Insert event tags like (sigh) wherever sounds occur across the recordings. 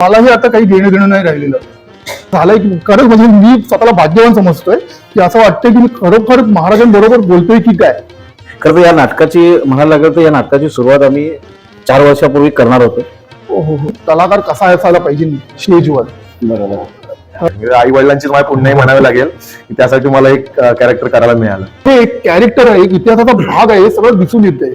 मलाही आता काही घेणं देणं नाही राहिलेलं. झालंय की खरंच म्हणजे मी स्वतःला भाग्यवान समजतोय की असं वाटतंय की मी खरोखर महाराजांबरोबर बोलतोय की काय? खरं तर या नाटकाची म्हणायला लागलं तर या नाटकाची सुरुवात आम्ही चार वर्षापूर्वी करणार होतो. हो हो हो. कलाकार कसा असायला पाहिजे स्टेजवर? बरोबर. आई वडिलांची मला पुण्याही म्हणावे लागेल की त्यासाठी मला एक कॅरेक्टर करायला मिळालं. हे एक कॅरेक्टर आहे एक इतिहासाचा भाग आहे हे सगळं दिसून येते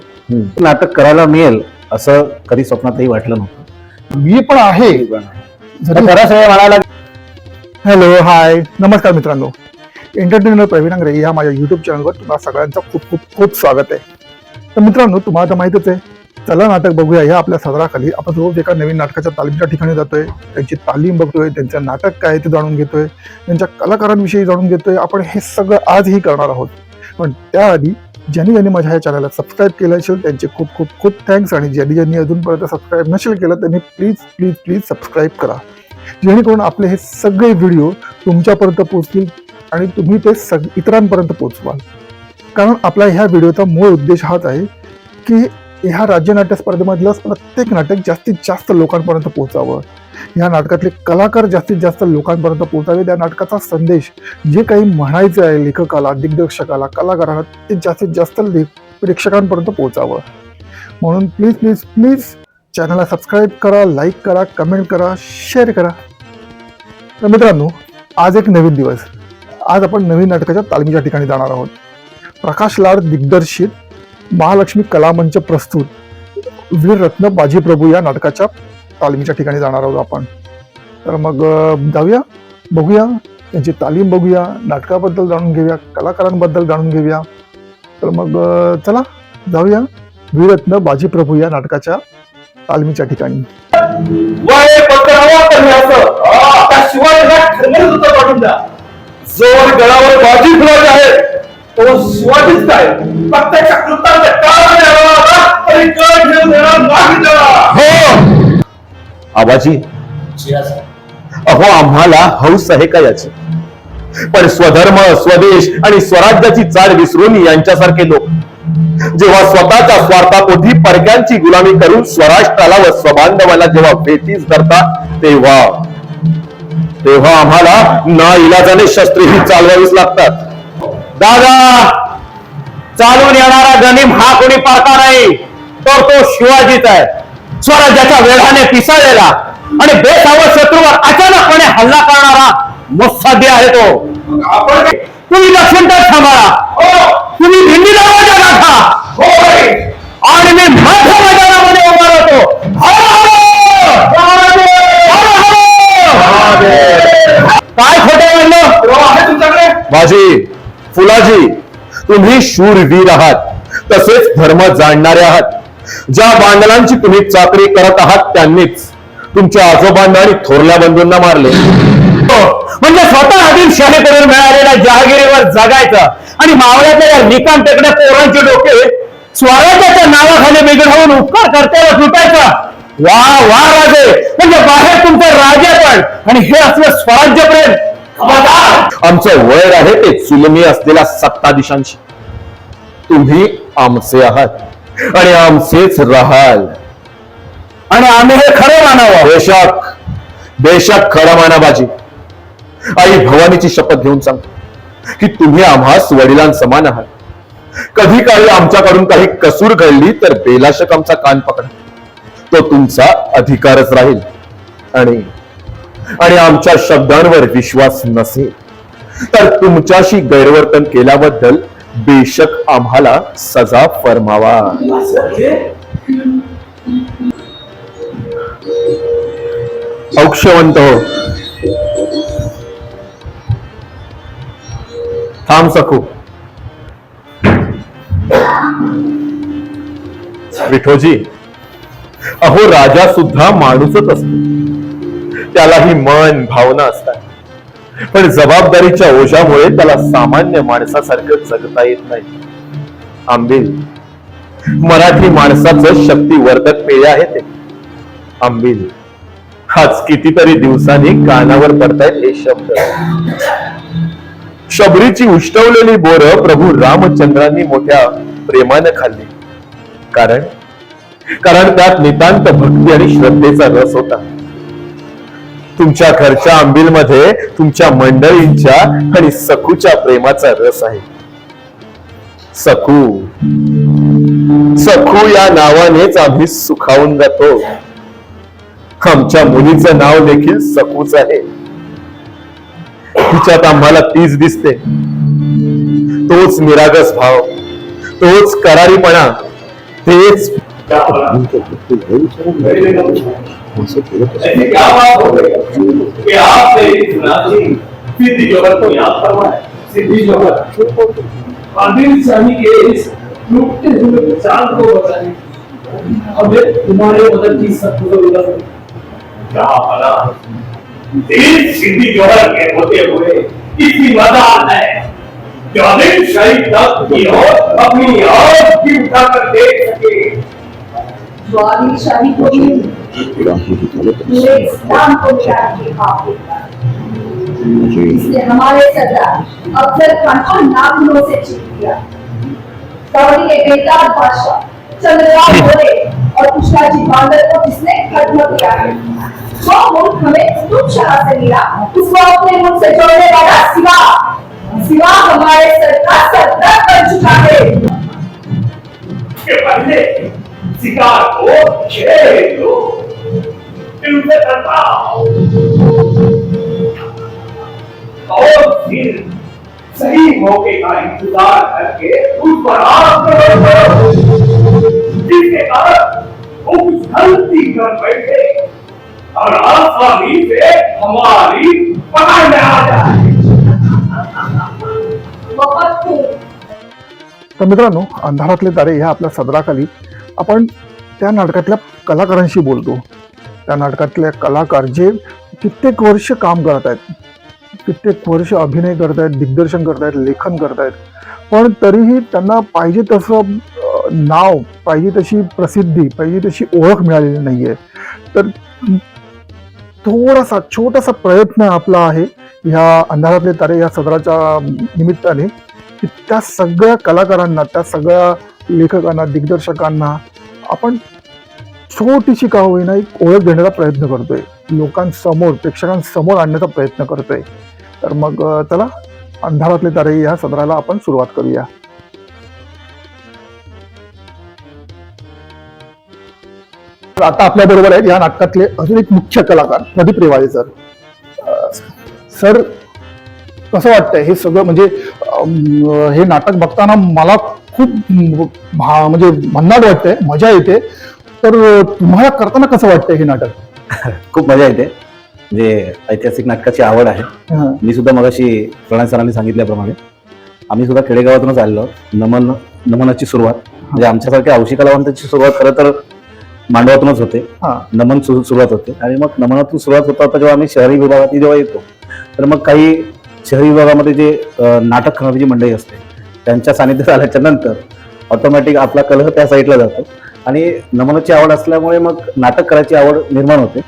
नाटक करायला मिळेल असं कधी स्वप्नातही वाटलं नव्हतं. मी पण आहे. खरंच हे म्हणायला हॅलो हाय. नमस्कार मित्रांनो. एंटरटेनर प्रवीण अंग्रे या माझ्या युट्यूब चॅनलवर तुम्हाला सगळ्यांचं खूप खूप खूप स्वागत आहे. तर मित्रांनो तुम्हाला तर माहितच आहे चला नाटक बघूया. या आपल्या सदराखाली आपण रोज एका नवीन नाटकाच्या तालीमच्या ठिकाणी जातोय. त्यांची तालीम बघतोय त्यांचं नाटक काय ते जाणून घेतोय त्यांच्या कलाकारांविषयी जाणून घेतोय. आपण हे सगळं आजही करणार आहोत. पण त्याआधी ज्यांनी ज्यांनी माझ्या ह्या चॅनलला सबस्क्राईब केलं असेल त्यांचे खूप खूप खूप थँक्स आणि ज्यांनी ज्यांनी अजूनपर्यंत सबस्क्राईब नसेल केलं त्यांनी प्लीज प्लीज प्लीज सबस्क्राईब करा. जेणेकरून आपले हे सगळे व्हिडिओ तुमच्यापर्यंत पोहोचतील आणि तुम्ही ते सग इतरांपर्यंत पोचवाल कारण आपला ह्या व्हिडिओचा मूळ उद्देश हाच आहे की ह्या राज्यनाट्य स्पर्धेमधलं प्रत्येक नाटक जास्तीत जास्त लोकांपर्यंत पोहोचावं. या नाटकातले कलाकार जास्तीत जास्त लोकांपर्यंत पोहोचावे त्या नाटकाचा संदेश जे काही म्हणायचं आहे लेखकाला दिग्दर्शकाला कलाकाराला ते जास्तीत जास्त प्रेक्षकांपर्यंत पोहोचावं. म्हणून प्लीज प्लीज प्लीज चॅनलला सबस्क्राईब करा लाईक करा कमेंट करा शेअर करा. तर मित्रांनो आज एक नवीन दिवस. आज आपण नवीन नाटकाच्या तालमीच्या ठिकाणी जाणार आहोत. प्रकाश लाड दिग्दर्शित महालक्ष्मी कलामंच प्रस्तुत वीररत्न बाजीप्रभू या नाटकाच्या तालमीच्या ठिकाणी जाणार आहोत आपण. तर मग जाऊया बघूया त्यांची तालीम बघूया नाटकाबद्दल जाणून घेऊया कलाकारांबद्दल जाणून घेऊया. तर मग चला जाऊया वीररत्न बाजीप्रभू या नाटकाच्या तालमीच्या ठिकाणी. जोर गळावर बाजी आहे. तो शिवाजीच काय प्रत्येक कृत्याचे कारण आणि कळ घेऊन देणार नाही हो. आबाजी अहो आम्हाला हौस आहे का याची? पण स्वधर्म स्वदेश आणि स्वराज्याची चाल विसरून यांच्यासारखे लोक. जेव्हा स्वतःच्या स्वार्थापोटी परक्यांची गुलामी करून स्वराष्ट्राला व स्वबांधवाला जेव्हा बेटीस धरतात तेव्हा तेव्हा आम्हाला ना इलाजाने शस्त्रेही चालवावीच लागतात. दादा चालून येणारा गनिम हा कोणी पारखा नाही तर तो शिवाजीच आहे. स्वराज्याच्या वेढाने पिसाळलेला आणि बेसावं शत्रूवर अचानकपणे हल्ला करणारा मोत्साद्य आहे तो. तुम्ही लक्षणदार सांभाळा हो तुम्ही भिंडीला दरवाजा गाठा. आणि मी माझ्या मैदानामध्ये उभा राहतो. काय खोटे म्हणलं? माझी फुलाजी तुम्ही शूरवीर आहात. तसेच धर्म जाणणारे आहात. ज्या बांधलांची तुम्ही चाकरी करत आहात त्यांनीच तुमच्या आजोबांना आणि थोरल्या बंधूंना मारले. हो, म्हणजे स्वतः आदिलशाही करून मिळालेल्या जहागिरीवर जगायचं आणि मावळ्याच्या या निकाम टेकड्या पोरांचे डोके स्वराज्याच्या नावाखाली बिघडवून उपकार करतेला सुटायचा. वा वा राजे म्हणजे बाहेर तुमचं राजे पण आणि हे असलं स्वराज्य प्रेम. आमचं वैर आहे ते चुलमी असलेल्या सत्ताधीशांशी. तुम्ही आमचे आहात. आणि आमचेच राहाल. आणि आम्ही हे खरं मानावं. बेशक बेशक खरं मानाबाजी. आई भवानीची शपथ घेऊन सांगतो की तुम्ही आम्हास वडिलांसमान आहात. कधी काळी आमच्याकडून काही कसूर घडली तर बेलाशक आमचा कान पकडा. तो तुमचा अधिकारच राहील. आणि आणि आमच्या शब्दांवर विश्वास नसेल. तर तुमच्याशी गैरवर्तन केल्याबद्दल बेशक आम्हाला सजा फरमावा. औक्षवंत हो. थांब सखू. विठोजी अहो राजा सुद्धा माणूसच असतो. त्यालाही मन भावना असतात. पण जबाबदारीच्या ओझ्यामुळे त्याला सामान्य माणसासारखं जगता येत नाही. आंबील मराठी माणसाचं शक्तिवर्धक पेय आहे ते. आंबील आज कितीतरी दिवसांनी कानावर पडतायत हे शब्द. शबरीची उष्टवलेली बोर प्रभू रामचंद्रांनी मोठ्या प्रेमानं खाल्ली. कारण? कारण त्यात नितांत भक्ती आणि श्रद्धेचा रस होता. तुमच्या घरच्या आंबीलमध्ये तुमच्या मंडळींच्या आणि सखूच्या प्रेमाचा रस आहे. सखू. सखू या नावानेच आम्ही सुखावून जातो. आमच्या मुलीचं नाव देखील सकूच आहे. तिच्यात आम्हाला तीच दिसते. तोच निरागस भाव तोच करारीपणा तेच ऐसी क्या बात हो गई? कि आपने इस राशि सिद्धि जगत को याद फरमाया सिद्धि जगत आदिल शाही के इस लुटते हुए चाँद को बचाने हमें तुम्हारे मदद की सख्त ज़रूरत है क्या भला सिद्धि के होते हुए इतनी मदद है शाही तक की ओर अपनी आँख की उठाकर देख सके। जो शाही को भी पूरे इसने हमारे सरदार अफजल खान को नाखूनों से चीर दिया सऊदी के बेताब बादशाह चंद्रराव बोले और कृष्णाजी बांदर को जिसने खत्म किया है वो मुल्क हमें तुम शहर से मिला उसको अपने मुल्क से जोड़ने वाला सिवा सिवा हमारे सर सरदार बन चुका है के पहले शिकार को खेल लो उसे करताओ और फिर सही मौके का इंतजार करके उस पर आक्रमण करो जिसके कारण वो कुछ गलती कर बैठे और आसानी से हमारी पकड़ में आ जाए तर मित्रांनो अंधारातले तारे ह्या आपल्या सदराखाली आपण त्या नाटकातल्या कलाकारांशी बोलतो. त्या नाटकातले कलाकार जे कित्येक वर्ष काम करत आहेत कित्येक वर्ष अभिनय करत आहेत दिग्दर्शन करत आहेत लेखन करत आहेत पण तरीही त्यांना पाहिजे तसं नाव पाहिजे तशी प्रसिद्धी पाहिजे तशी ओळख मिळालेली नाही आहे तर थोडासा छोटासा प्रयत्न आपला आहे ह्या अंधारातले तारे या सदराच्या निमित्ताने की त्या सगळ्या कलाकारांना त्या सगळ्या लेखकांना दिग्दर्शकांना आपण छोटीशी का होईना एक ओळख देण्याचा प्रयत्न करतोय. लोकांसमोर प्रेक्षकांसमोर आणण्याचा प्रयत्न करतोय. तर मग चला अंधारातले तारे या सदराला आपण सुरुवात करूया. तर आता आपल्या बरोबर आहेत या नाटकातले अजून एक मुख्य कलाकार प्रदीप रेवाळे सर. सर कसं वाटतंय हे सगळं? म्हणजे अं, हे नाटक बघताना मला खूप भा- म्हणजे भन्नाट वाटतंय मजा येते. तर तुम्हाला करताना कसं वाटतंय हे नाटक? (laughs) खूप मजा येते. म्हणजे ऐतिहासिक नाटकाची आवड आहे. मी सुद्धा मगाशी प्रणय सरांनी सांगितल्याप्रमाणे आम्ही सुद्धा खेडेगावातूनच आलेलो. नमन नमनाची सुरुवात. म्हणजे आमच्यासारख्या औशी कलावंताची सुरुवात खरं तर मांडवातूनच होते. हा. नमन सुरु- सुरुवात होते. आणि मग नमनातून सुरुवात होता जेव्हा आम्ही शहरी विभागात जेव्हा येतो तर मग काही शहरी विभागामध्ये जे नाटक करणारी जी मंडळी असते त्यांच्या सानिध्यात आल्याच्यानंतर ऑटोमॅटिक आपला कलह त्या साईडला जातो. आणि नमनाची आवड असल्यामुळे मग नाटक करायची आवड निर्माण होते.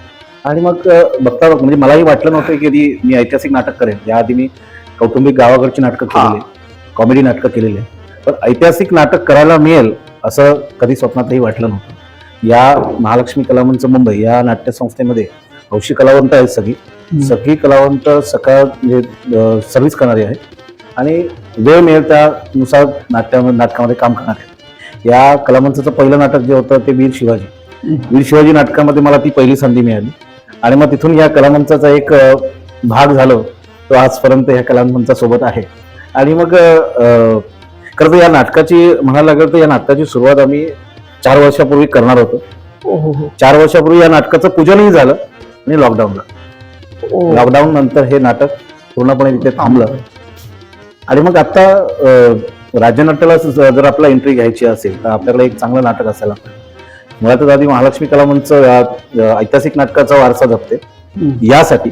आणि मग बघता बघ म्हणजे मलाही वाटलं नव्हतं की कधी मी ऐतिहासिक नाटक करेन. याआधी मी कौटुंबिक गावाकडची नाटकं केलेली कॉमेडी नाटकं केलेली. आहे. पण ऐतिहासिक नाटक करायला मिळेल असं कधी स्वप्नातही वाटलं नव्हतं. या महालक्ष्मी कलामंच मुंबई या नाट्यसंस्थेमध्ये हौशी कलावंत आहेत सगळी. सगळी कलावंत सकाळ म्हणजे सर्व्हिस करणारी आहेत. आणि वेळ मिळेल त्यानुसार नाट्यामध्ये नाटकामध्ये काम करणार आहेत. या कलामंचाचं पहिलं नाटक जे होतं ते वीर शिवाजी. वीर शिवाजी नाटकामध्ये मला ती पहिली संधी मिळाली. आणि मग तिथून या कलामंचाचा एक भाग झालो तो आजपर्यंत ह्या कलामंचा सोबत आहे. आणि मग खरं तर या नाटकाची म्हणायला लागेल तर या नाटकाची सुरुवात आम्ही चार वर्षापूर्वी करणार होतो. ओ हो हो. चार वर्षापूर्वी या नाटकाचं पूजनही झालं आणि लॉकडाऊनला लॉकडाऊन नंतर हे नाटक पूर्णपणे तिथे थांबलं. आणि मग आता राज्यनाट्याला जर आपला एंट्री घ्यायची असेल तर आपल्याकडे एक चांगलं नाटक असायला पाहिजे मुळातच आधी महालक्ष्मी कला मंच या अं, ऐतिहासिक नाटकाचा वारसा जपते. यासाठी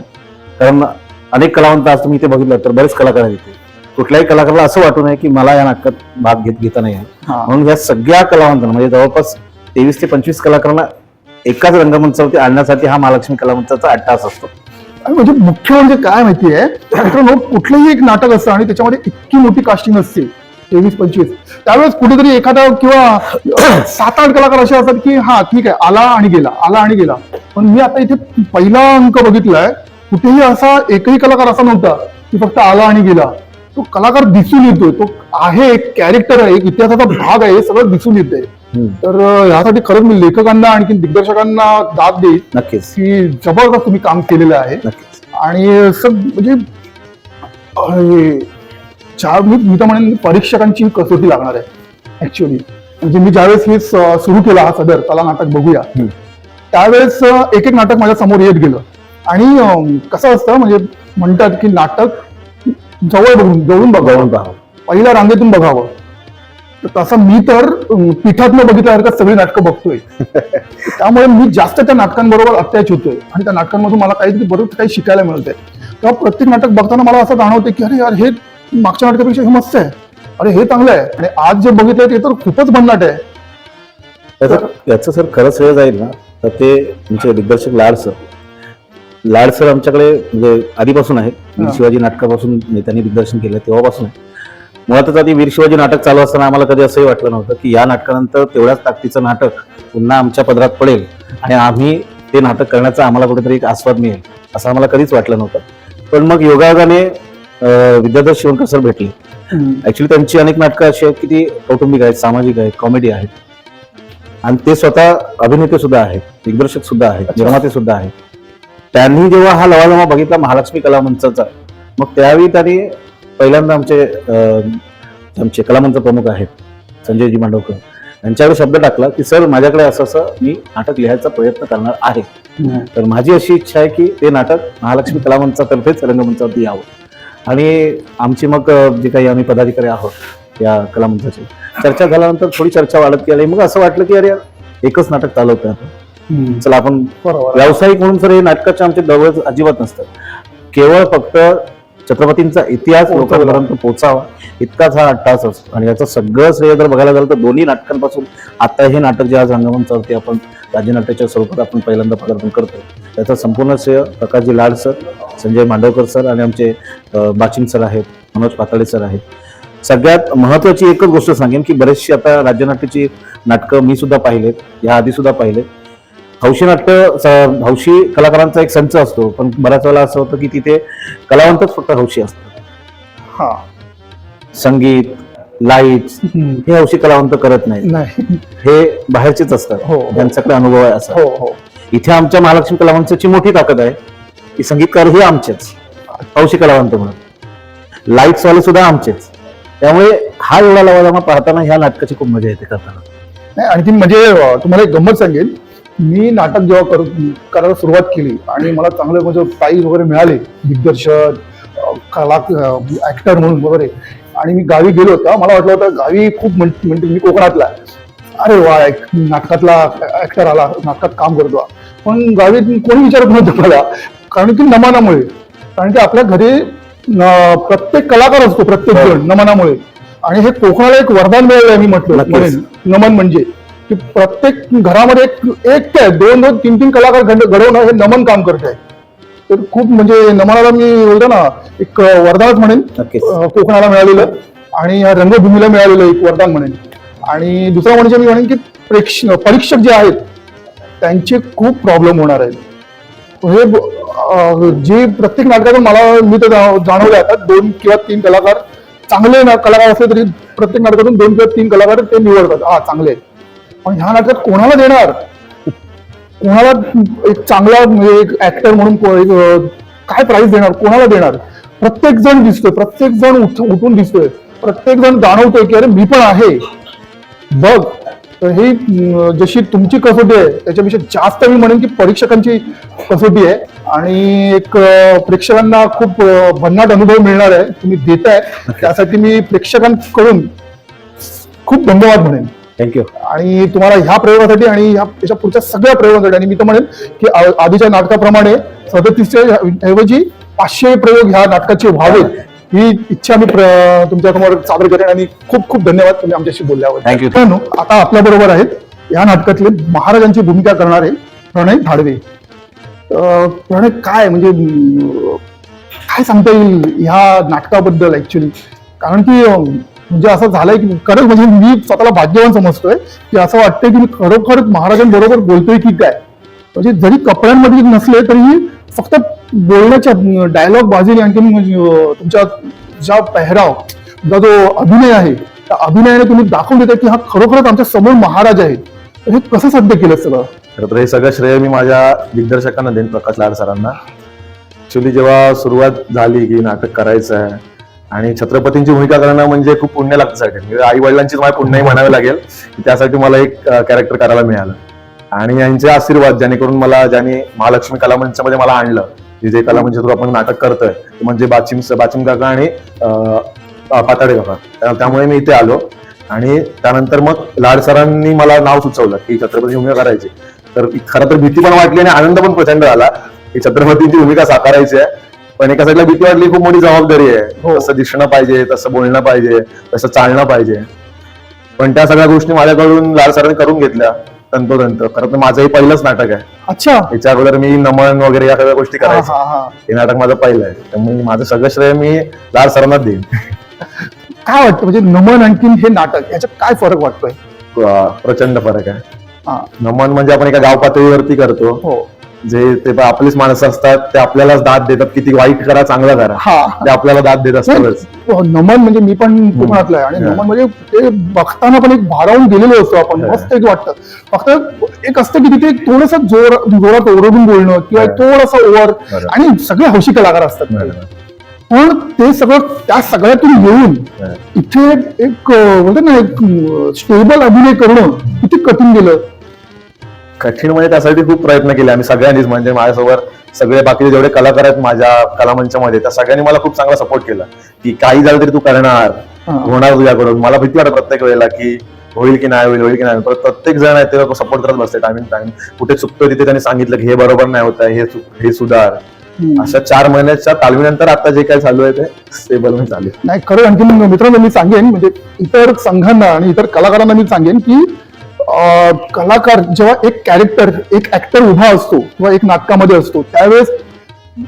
कारण अनेक कलावंत आज तुम्ही इथे बघितलं तर बरेच कलाकार आहेत इथे. कुठल्याही कलाकाराला असं वाटू नये की मला या नाटकात भाग घेत घेता नाही. हा. म्हणून या सगळ्या कलावंतांना म्हणजे जवळपास तेवीस ते पंचवीस कलाकारांना एकाच रंगमंचावरती आणण्यासाठी हा महालक्ष्मी कलामंचाचा अट्टास असतो. आणि म्हणजे मुख्य म्हणजे काय माहितीये मित्रांनो कुठलंही एक नाटक असतं आणि त्याच्यामध्ये इतकी मोठी कास्टिंग असते. तेवीस पंचवीस. त्यावेळेस कुठेतरी एखादा किंवा सात आठ कलाकार असे असतात की हा ठीक आहे आला आणि गेला आला आणि गेला. पण मी आता इथे पहिला अंक बघितलाय कुठेही असा एकही कलाकार असा नव्हता की फक्त आला आणि गेला. तो कलाकार दिसून येतोय तो आहे एक कॅरेक्टर आहे एक इतिहासाचा भाग आहे हे सगळं दिसून येतंय. हम्म. तर अं, यासाठी खरंच मी लेखकांना आणखी दिग्दर्शकांना दाद देईल नक्कीच. की जबरदस्त तुम्ही काम केलेलं आहे. आणि सग म्हणजे चार मी मी तर म्हणेन परीक्षकांची कसोटी लागणार आहे ऍक्च्युली म्हणजे मी ज्यावेळेस हे सुरू केला हा सदर त्याला नाटक बघूया. त्यावेळेस एक एक नाटक माझ्यासमोर येत गेलं. आणि कसं असतं म्हणजे म्हणतात की नाटक जवळ बघून जवळून बघावं. पहिल्या रांगेतून बघावं. तर तसं मी तर पिठातनं बघितल्यासारखं सगळी नाटकं बघतोय. (laughs) त्यामुळे मी जास्त त्या नाटकांबरोबर अटॅच होतोय. आणि त्या नाटकांमधून मला काहीतरी बरोबर काही शिकायला मिळतंय. तेव्हा प्रत्येक नाटक बघताना मला असं जाणवतं की अरे यार हे मागच्या नाटकापेक्षा हे मस्त आहे. अरे हे चांगलं आहे. आणि आज जे बघितलंय ते तर खूपच भन्नाट आहे. त्याचं याचं सर खरं श्रेय जाईल ना? तर ते तुमचे दिग्दर्शक लाड सर. लाड सर आमच्याकडे म्हणजे आधीपासून आहेत. वीर हा. शिवाजी नाटकापासून त्यांनी दिग्दर्शन केलं तेव्हापासून आहे. मुळातच आधी वीर शिवाजी नाटक चालू असताना आम्हाला कधी असंही वाटलं नव्हतं की या नाटकानंतर तेवढ्याच ताकदीचं नाटक पुन्हा आमच्या पदरात पडेल आणि आम्ही ते नाटक करण्याचा आम्हाला कुठेतरी एक आस्वाद मिळेल असं आम्हाला कधीच वाटलं नव्हतं. पण मग योगायोगाने विद्याधर शिवणकर सर भेटले. ऍक्च्युली त्यांची अनेक नाटकं अशी आहेत की ती कौटुंबिक आहेत सामाजिक आहेत कॉमेडी आहेत. आणि ते स्वतः अभिनेते सुद्धा आहेत दिग्दर्शक सुद्धा आहेत. निर्माते सुद्धा आहेत. त्यांनी जेव्हा हा लवाजमा बघितला महालक्ष्मी कला मंचाचा मग त्यावेळी त्यांनी पहिल्यांदा आमचे अं, आमचे कलामंच प्रमुख आहेत संजयजी मांडवकर. यांच्याकडे शब्द टाकला की सर माझ्याकडे असं असं मी नाटक लिहायचा प्रयत्न करणार आहे. तर माझी अशी इच्छा आहे की ते नाटक महालक्ष्मी कलामंचातर्फेच रंगमंचावरती यावं. आणि आमची मग जे काही आम्ही पदाधिकारी आहोत या कलामंचाचे चर्चा झाल्यानंतर थोडी चर्चा वाढत गेली. मग असं वाटलं की अरे एकच नाटक चालवतोय आपण चला आपण व्यावसायिक म्हणून सर हे नाटकाचे आमचे दवळ अजिबात नसतं केवळ फक्त छत्रपतींचा इतिहास. लोकांपर्यंत पोहोचावा. इतकाच हा अट्टास असतो आणि याचं सगळं श्रेय जर बघायला झालं तर दोन्ही नाटकांपासून आता हे नाटक जे आज रंगमंचावरती आपण राज्यनाट्याच्या स्वरूपात आपण पहिल्यांदा पदार्पण करतो त्याचं संपूर्ण श्रेय प्रकाशजी लाड सर संजय मांडवकर सर आणि आमचे अं, बाचिम सर आहेत मनोज पाताळे सर आहेत. सगळ्यात महत्वाची एकच गोष्ट सांगेन की बरेचशी आता राज्यनाट्याची नाटकं मी सुद्धा पाहिलेत या आधी सुद्धा पाहिलेत. हौशी नाट्य हौशी कलाकारांचा एक संच असतो. पण बऱ्याच वेळेला असं होतं की तिथे कलावंतच फक्त हौशी असतात. हा. संगीत लाईट्स हे हौशी कलावंत करत नाहीत. नाही. हे बाहेरचेच असतात. हो, हो. त्यांच्याकडे अनुभव आहे असा. हो हो. इथे आमच्या महालक्ष्मी कलावंताची मोठी ताकद आहे की संगीतकार हे आमचेच. हौशी कलावंत म्हणून. लाईट्स वाले सुद्धा आमचेच. त्यामुळे हा एवढा लवाजमा पाहताना ह्या नाटकाची खूप मजा येते करताना. नाही आणखी म्हणजे अं, तुम्हाला एक गंमत सांगेन. मी नाटक जेव्हा कर करायला सुरुवात केली आणि मला चांगले म्हणजे प्राईज वगैरे मिळाले दिग्दर्शक कला ऍक्टर म्हणून वगैरे आणि मी गावी गेलो होतो. मला वाटलं होतं गावी खूप म्हण- म्हणजे मी कोकणातला. अरे वा एक नाटकातला ऍक्टर आला नाटकात काम करतो पण गावी कोणी विचारत नव्हतं मला कारण की नमनामुळे. कारण की आपल्या घरी प्रत्येक कलाकार असतो प्रत्येक जण नमनामुळे. आणि हे कोकणाला एक वरदान मिळालं आहे मी म्हटलं. नमन म्हणजे. की प्रत्येक घरामध्ये एक एक काय दोन दोन तीन तीन कलाकार घड- घडवणं हे नमन काम करत आहे तर खूप म्हणजे नमनाला मी बोलतो ना एक वरदानच म्हणेन. कोकणाला मिळालेलं आणि या रंगभूमीला मिळालेलं एक वरदान म्हणेन. आणि दुसरं म्हणजे मी म्हणेन की प्रेक्ष परीक्षक जे आहेत त्यांचे खूप प्रॉब्लेम होणार आहेत. हे जे प्रत्येक नाटकातून मला मी तर जाणवलं आता दोन किंवा तीन कलाकार चांगले ना कलाकार असले तरी प्रत्येक नाटकातून दोन किंवा तीन कलाकार ते निवडतात. हा चांगले आहेत. पण ह्या नाटकात कोणाला देणार? कोणाला एक चांगला म्हणजे एक ऍक्टर म्हणून काय प्राइस देणार? कोणाला देणार? प्रत्येक जण दिसतोय प्रत्येक जण उठ- उठून दिसतोय प्रत्येक जण जाणवतोय की अरे मी पण आहे. बघ तर ही जशी तुमची कसोटी आहे त्याच्यापेक्षा जास्त मी म्हणेन की परीक्षकांची कसोटी आहे. आणि एक प्रेक्षकांना खूप भन्नाट अनुभव मिळणार आहे. तुम्ही देताय. (laughs) त्यासाठी मी प्रेक्षकांकडून खूप धन्यवाद म्हणेन. थँक्यू आणि तुम्हाला ह्या प्रयोगासाठी आणि ह्या त्याच्या पुढच्या सगळ्या प्रयोगांसाठी आणि मी तर म्हणेन की आधीच्या नाटकाप्रमाणे सदतीसच्या ऐवजी पाचशे प्रयोग ह्या नाटकाचे व्हावेत ही इच्छा मी तुमच्यासमोर सादर करेन आणि खूप खूप धन्यवाद तुम्ही आमच्याशी बोलल्यावर. मित्रांनो, आता आपल्या बरोबर आहेत या नाटकातले महाराजांची भूमिका करणारे प्रणय धाडवे प्रणय काय म्हणजे काय सांगता येईल ह्या नाटकाबद्दल ऍक्च्युली कारण की म्हणजे असं झालंय की खरंच म्हणजे मी स्वतःला भाग्यवान समजतोय की असं वाटतंय की मी खरोखर महाराजांबरोबर बोलतोय की काय. म्हणजे जरी कपड्यांमध्ये नसले तरी फक्त बोलण्याच्या डायलॉग बाजूने आणखी म्हणजे, तुमच्या ज्या पेहराव तुमचा जो अभिनय आहे त्या अभिनयाने तुम्ही दाखवून देता की हा खरोखरच आमच्यासमोर महाराज आहे. तर हे कसं साध्य केलं सगळं? खरं तर हे सगळं श्रेय मी माझ्या दिग्दर्शकांना देईन प्रकाश लाड सरांना. ऍक्च्युली जेव्हा सुरुवात झाली की नाटक करायचं आहे आणि छत्रपतींची भूमिका करणं म्हणजे खूप पुण्य लागतं साठी म्हणजे आई वडिलांची मला पुण्याही म्हणावे लागेल त्यासाठी मला एक कॅरेक्टर करायला मिळालं. आणि यांचे आशीर्वाद जेणेकरून मला ज्यांनी महालक्ष्मी कलामंचमध्ये मला आणलं की जे कला मंच आपण नाटक करतोय म्हणजे बाचिम बाचिम काका आणि अं, पाताडे काका. त्यामुळे मी इथे आलो. आणि त्यानंतर मग लाड सरांनी मला नाव सुचवलं की छत्रपती भूमिका करायची. तर खरं तर भीती पण वाटली आणि आनंद पण प्रचंड झाला की छत्रपतींची भूमिका साकारायची आहे. पण एका साईडला भीती वाटली खूप मोठी जबाबदारी आहे. हो. तसं दिसणं पाहिजे तसं बोलणं पाहिजे तसं चालणं पाहिजे. पण त्या सगळ्या गोष्टी माझ्याकडून लाड सरांनी करून घेतल्या तंतोतंत. खरं तर माझं हे पहिलंच नाटक आहे. अच्छा. याच्या अगोदर मी नमन वगैरे या सगळ्या गोष्टी करायचो. हा. नाटक माझं पहिलं आहे. त्यामुळे माझं सगळं श्रेय मी लाड सरांनाच देईन. काय वाटतं म्हणजे नमन आणखीन हे नाटक याच्यात काय फरक वाटतोय? प्रचंड फरक आहे. हा. नमन म्हणजे आपण एका गाव पातळीवरती करतो. हो. जे ते पण आपलीच माणसं असतात ते आपल्यालाच दाद देतात. किती वाईट करा चांगलं करा. हा. ते आपल्याला दाद देत असतातच हो, नमन म्हणजे मी पण कोकणातला आहे. आणि हा. नमन म्हणजे ते बघताना पण एक भारावून गेलेलो असतो आपण. हा. मस्त एक वाटतं. फक्त एक असतं की तिथे थोडस जोर जोरात ओरडून बोलणं किंवा. थोडंसं ओव्हर बरोबर. आणि सगळे हौशी कलाकार असतात. पण ते सगळं त्या सगळ्यातून येऊन. इथे एक अं, बोलतात ना एक स्टेबल अभिनय करणं किती कठीण गेलं. कठीण म्हणजे त्यासाठी खूप प्रयत्न केले आम्ही सगळ्यांनीच. म्हणजे माझ्यासोबत सगळे बाकीचे जेवढे कलाकार आहेत माझ्या कलामंचामध्ये त्या सगळ्यांनी मला खूप चांगला सपोर्ट केला. की काही झालं तरी तू करणार. होणार तुझ्याकडून. मला भीती वाटत प्रत्येक वेळेला की होईल की नाही होईल होईल की नाही प्रत्येक जण आहे ते लोक सपोर्ट करत बसते टायमिंग टाइम कुठे चुकतोय तिथे त्यांनी सांगितलं की हे बरोबर नाही होत आहे हे सुधार. अशा चार महिन्याच्या तालमीनंतर आता जे काय चालू आहे ते स्टेबल चालू. नाही खरं आणखी मित्रांनो मी सांगेन म्हणजे इतर संघांना आणि इतर कलाकारांना मी सांगेन की कलाकार जेव्हा एक कॅरेक्टर एक ऍक्टर उभा असतो किंवा एक नाटकामध्ये असतो त्यावेळेस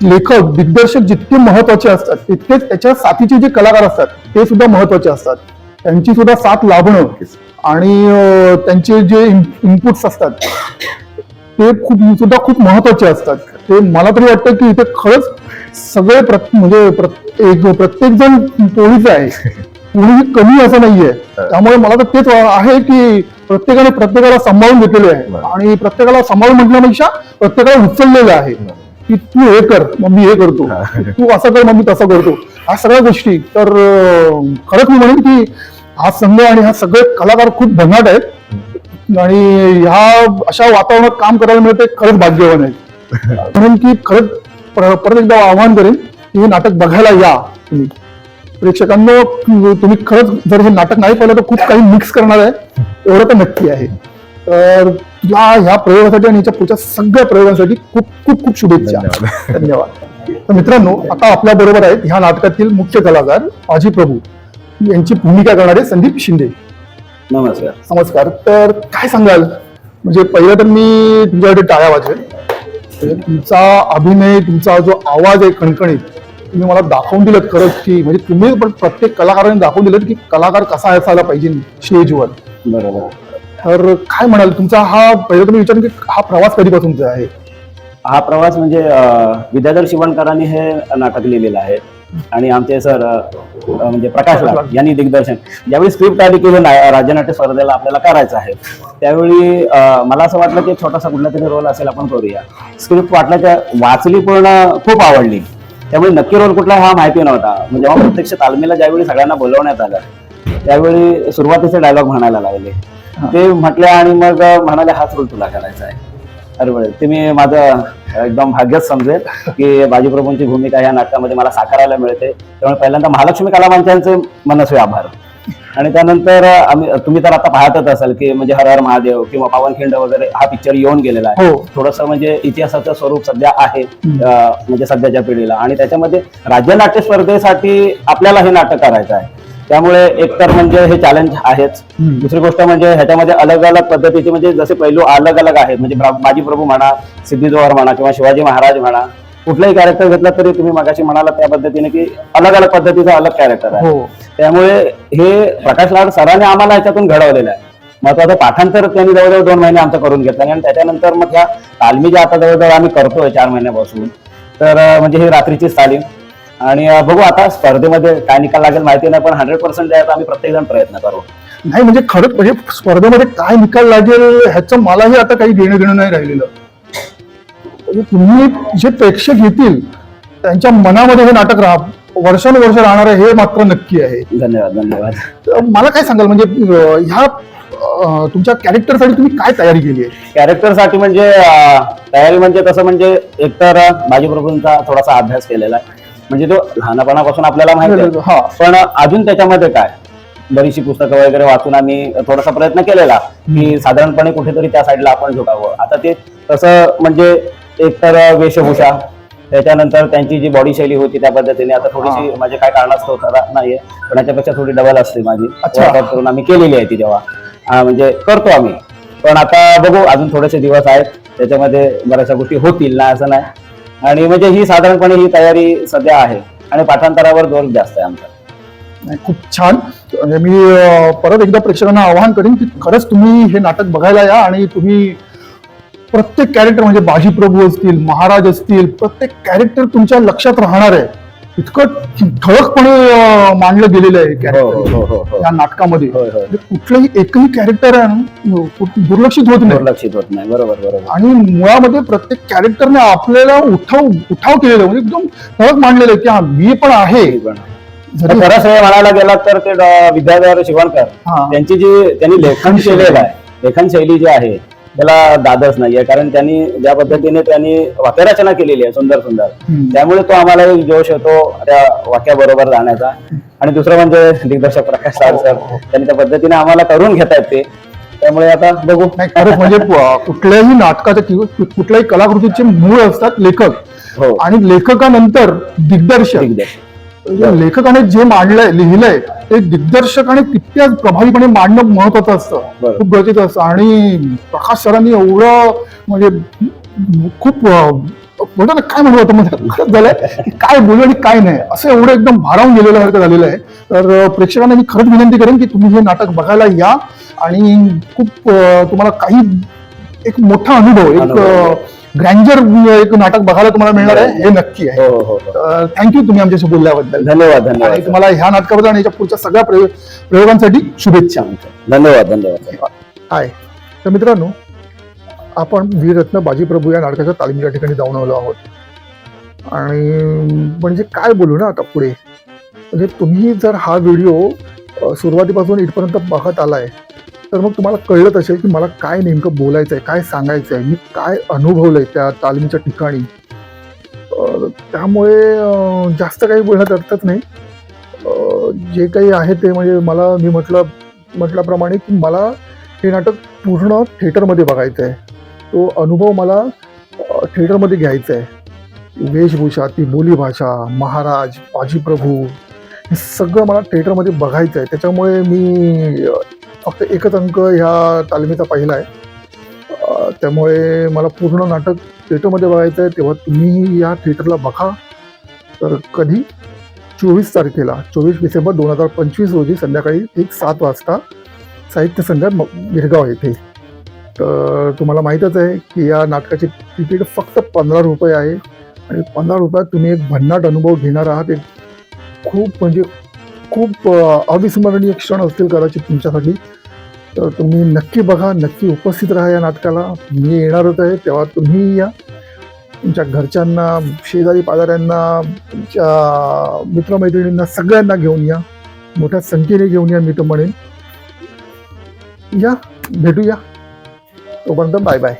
लेखक दिग्दर्शक जितके महत्त्वाचे असतात तितकेच त्याच्या साथीचे जे कलाकार असतात ते सुद्धा महत्त्वाचे असतात. त्यांची सुद्धा साथ लाभणं आणि त्यांचे जे इनपुट्स असतात ते खूप सुद्धा खूप महत्त्वाचे असतात. ते मला तरी वाटतं की इथे खरंच सगळे म्हणजे प्रत्येक प्रत्येक जण पोळीच आहे. कोणीही कमी असं नाहीये. त्यामुळे मला तर तेच आहे की प्रत्येकाने प्रत्येकाला सांभाळून घेतलेले आहे. आणि प्रत्येकाला सांभाळून म्हटल्यापेक्षा प्रत्येकाला उचललेलं आहे. की तू हे कर मग मी हे करतो. तू असं कर मग मी तसं करतो. ह्या सगळ्या गोष्टी. तर खरंच मी म्हणेन की हा संघ आणि हा सगळे कलाकार खूप भन्नाट आहेत. आणि ह्या अशा वातावरणात काम करायला मिळते खरंच भाग्यवान आहे. (laughs) म्हणून की खरंच पर- परत एकदा आवाहन करेन की हे नाटक बघायला या तुम्ही. प्रेक्षकांना तुम्ही खरंच जर हे नाटक नाही पाहिलं तर खूप काही मिक्स करणार आहे. एवढं तर नक्की आहे. तर या ह्या प्रयोगासाठी आणि याच्या पुढच्या सगळ्या प्रयोगांसाठी खूप खूप खूप शुभेच्छा. धन्यवाद. तर मित्रांनो आता आपल्या बरोबर आहेत ह्या नाटकातील मुख्य कलाकार माजी प्रभू. यांची भूमिका करणारे संदीप शिंदे. नमस्कार. नमस्कार. तर काय सांगाल? म्हणजे पहिलं तर मी तुमच्याकडे टाळ्या वाजवेल म्हणजे तुमचा अभिनय तुमचा जो आवाज आहे खणखणीत तुम्ही मला दाखवून दिलं खरंच की म्हणजे तुम्ही पण प्रत्येक कलाकाराने दाखवून दिलं की कलाकार कसा असायला पाहिजे स्टेजवर. बरोबर. तर काय म्हणाल तुमचा हा पहिलं तुम्ही विचार की हा प्रवास कधीपासूनचा आहे? हा प्रवास म्हणजे विद्याधर शिवणकरांनी हे नाटक लिहिलेलं आहे. आणि आमचे सर म्हणजे प्रकाश लाड यांनी दिग्दर्शन. ज्यावेळी स्क्रिप्ट आली की हे ना- राज्यनाट्य स्पर्धेला आपल्याला करायचं आहे त्यावेळी मला असं वाटलं की छोटासा कुठला तरी रोल असेल आपण करूया. स्क्रिप्ट वाटल्याच्या वाचली पूर्ण खूप आवडली. त्यामुळे नक्की रोल कुठला हा माहिती नव्हता. म्हणजे जेव्हा प्रत्यक्ष तालमीला ज्यावेळी सगळ्यांना बोलवण्यात आलं त्यावेळी सुरुवातीचे डायलॉग म्हणायला लागले. ते म्हटले आणि मग म्हणाले हाच रोल तुला करायचा आहे. अरे बरं ते मी माझं एकदम भाग्यच समजेल की बाजीप्रभूंची भूमिका या नाटकामध्ये मला साकारायला मिळते. त्यामुळे पहिल्यांदा महालक्ष्मी कला मंचांचे मनस्वी आभार. आणि त्यानंतर आम्ही तुम्ही तर आता पाहतच असाल की म्हणजे हर हर महादेव किंवा पावनखिंड वगैरे हा पिक्चर येऊन गेलेला आहे. हो. थोडंसं म्हणजे इतिहासाचं स्वरूप सध्या आहे अं, म्हणजे सध्याच्या पिढीला. आणि त्याच्यामध्ये राज्यनाट्य स्पर्धेसाठी आपल्याला हे नाटक करायचं आहे. त्यामुळे एकतर म्हणजे हे चॅलेंज आहेच. दुसरी गोष्ट म्हणजे ह्याच्यामध्ये अलग अलग पद्धतीचे म्हणजे जसे पैलू अलग अलग आहेत. म्हणजे ब्रा- बाजी प्रभू म्हणा सिद्धी जोहर म्हणा किंवा शिवाजी महाराज म्हणा कुठलाही कॅरेक्टर घेतला तरी तुम्ही मगाशी म्हणाला त्या पद्धतीने की अलग अलग पद्धतीचा अलग कॅरेक्टर आहे. हो. त्यामुळे हे प्रकाश लाड सरांनी आम्हाला याच्यातून घडवलेलं आहे. महत्वाचं पाठांतर त्यांनी जवळजवळ दोन महिने आमचं करून घेतलं आणि त्याच्यानंतर मग ह्या तालमी ज्या आता जवळजवळ आम्ही करतोय चार महिन्यापासून तर म्हणजे ही रात्रीचीच तालीम. आणि बघू आता स्पर्धेमध्ये काय निकाल लागेल माहिती नाही पण हंड्रेड पर्सेंट द्यायचा आम्ही प्रत्येक जण प्रयत्न करू. नाही म्हणजे खरंच म्हणजे स्पर्धेमध्ये काय निकाल लागेल ह्याचं मलाही आता काही घेणं घेणं नाही राहिलेलं. तुम्ही जे प्रेक्षक येतील त्यांच्या मनामध्ये हे नाटक राहा वर्षानुवर्ष राहणार आहे हे मात्र नक्की आहे. धन्यवाद धन्यवाद. तर मला काय सांगाल म्हणजे अं, ह्या अं, तुमच्या कॅरेक्टरसाठी तुम्ही काय तयारी केली आहे? कॅरेक्टरसाठी म्हणजे अं, तयारी म्हणजे तसं म्हणजे एकतर बाजीप्रभूंचा थोडासा अभ्यास केलेला आहे. म्हणजे तो लहानपणापासून आपल्याला माहिती आहे. हा. पण अजून त्याच्यामध्ये काय? बरीचशी पुस्तकं वगैरे वाचून आम्ही थोडासा प्रयत्न केलेला की साधारणपणे कुठेतरी त्या साईडला आपण झुकावं. आता ते तसं म्हणजे एकतर वेशभूषा त्याच्यानंतर त्यांची जी बॉडी शैली होती त्या पद्धतीने आता थोडीशी म्हणजे काय कारणास्तव करा नाहीये पण याच्यापेक्षा थोडी डबल असते माझी. करून आम्ही केलेली आहे ती तेव्हा हा, म्हणजे करतो आम्ही. पण आता बघू अजून थोडेसे दिवस आहेत त्याच्यामध्ये बऱ्याचशा गोष्टी होतील ना असं नाही. आणि म्हणजे ही साधारणपणे ही तयारी सध्या आहे. आणि पाठांतरावर जोर जास्त आहे आमचा. खूप छान. मी परत एकदा प्रेक्षकांना आवाहन करीन की खरंच तुम्ही हे नाटक बघायला या आणि तुम्ही प्रत्येक कॅरेक्टर म्हणजे बाजी प्रभू असतील महाराज असतील प्रत्येक कॅरेक्टर तुमच्या लक्षात राहणार आहे. इतकं ठळकपणे मांडलं गेलेलं आहे कॅरेक्टर हो, हो, हो. या नाटकामध्ये. म्हणजे कुठलंही एकही कॅरेक्टर दुर्लक्षित होत नाही. दुर्लक्षित होत नाही. बरोबर बरोबर. आणि मुळामध्ये प्रत्येक कॅरेक्टरने आपल्याला उठाव उठाव केलेला. म्हणजे एकदम ठळक मांडलेलं आहे की हा मी पण आहे. खरंच हे म्हणायला गेला तर ते विद्याधर शिवणकर. त्यांची जी त्यांनी लेखन केलेलं आहे. लेखन शैली जी आहे त्याला दादच नाहीये. कारण त्यांनी ज्या पद्धतीने त्यांनी वाक्यरचना केलेली आहे सुंदर सुंदर. त्यामुळे तो आम्हाला एक जोश येतो त्या वाक्याबरोबर जाण्याचा. आणि दुसरं म्हणजे दिग्दर्शक प्रकाश सार सर त्यांनी त्या पद्धतीने आम्हाला करून घेतात ते. त्यामुळे आता बघू. म्हणजे (laughs) कुठल्याही नाटकाचे किंवा कु- कुठल्याही कलाकृतीचे मूळ असतात लेखक. हो. आणि लेखकानंतर दिग्दर्शक. दिग्दर्शक. लेखकाने जे मांडलंय लिहिलंय ते दिग्दर्शकाने तितक्याच प्रभावीपणे मांडणं महत्वाचं असतं. खूप गरजेचं असतं. आणि प्रकाश सरांनी एवढं म्हणजे खूप बोलतो ना काय म्हणू आता म्हणजे खरंच झालंय की काय बोलू आणि काय नाही. असं एवढं एकदम भारावून गेलेलं झालेलं आहे. तर प्रेक्षकांना मी खरंच विनंती करेन की तुम्ही हे नाटक बघायला या. आणि खूप तुम्हाला काही एक मोठा अनुभव एक. ग्रँजर एक नाटक बघायला तुम्हाला मिळणार आहे. हे नक्की आहे. हो हो हो. थँक्यू तुम्ही आमच्याशी बोलल्याबद्दल. धन्यवाद धन्यवाद. तुम्हाला ह्या नाटकाबद्दल आणि याच्या पुढच्या सगळ्या प्रयोग- प्रयोगांसाठी शुभेच्छा धन्यवाद धन्यवाद. हाय. तर मित्रांनो आपण वीररत्न बाजीप्रभू या नाटकाच्या तालिमीच्या ठिकाणी जाऊन आलो आहोत. आणि म्हणजे काय बोलू ना आता पुढे? म्हणजे तुम्ही जर हा व्हिडिओ सुरुवातीपासून इथपर्यंत बघत आलाय तर मग तुम्हाला कळत असेल की मला काय नेमकं बोलायचं आहे काय सांगायचं आहे मी काय अनुभवलं आहे त्या तालमीच्या ठिकाणी. त्यामुळे जास्त काही बोलण्यात अर्थच नाही. जे काही आहे ते म्हणजे मला मी म्हटलं म्हटल्याप्रमाणे की मला हे नाटक पूर्ण थिएटरमध्ये बघायचं आहे तो अनुभव मला थिएटरमध्ये घ्यायचा आहे वेशभूषा ती बोलीभाषा महाराज बाजीप्रभू हे सगळं मला थिएटरमध्ये बघायचं आहे त्याच्यामुळे मी फक्त एकच अंक ह्या तालमीचा पाहिला आहे. त्यामुळे मला पूर्ण नाटक थिएटरमध्ये बघायचं आहे. तेव्हा तुम्ही या थिएटरला बघा. तर कधी? चोवीस तारखेला. चोवीस डिसेंबर दोन हजार पंचवीस रोजी संध्याकाळी एक सात वाजता साहित्य संघात म- गिरगाव येथे. तर तुम्हाला माहीतच आहे की या नाटकाची तिकीट फक्त पंधरा रुपये आहे. आणि पंधरा रुपयात तुम्ही एक भन्नाट अनुभव घेणार आहात. एक खूप म्हणजे खूप अविस्मरणीय क्षण असतील कदाचित तुमच्यासाठी. तर तुम्ही नक्की बघा नक्की उपस्थित राहा या नाटकाला. मी येणारच आहे तेव्हा तुम्ही या. तुमच्या घरच्यांना शेजारी पाजाऱ्यांना तुमच्या मित्रमैत्रिणींना सगळ्यांना घेऊन या. मोठ्या संख्येने घेऊन या मी तर म्हणेन. या भेटूया. तोपर्यंत बाय बाय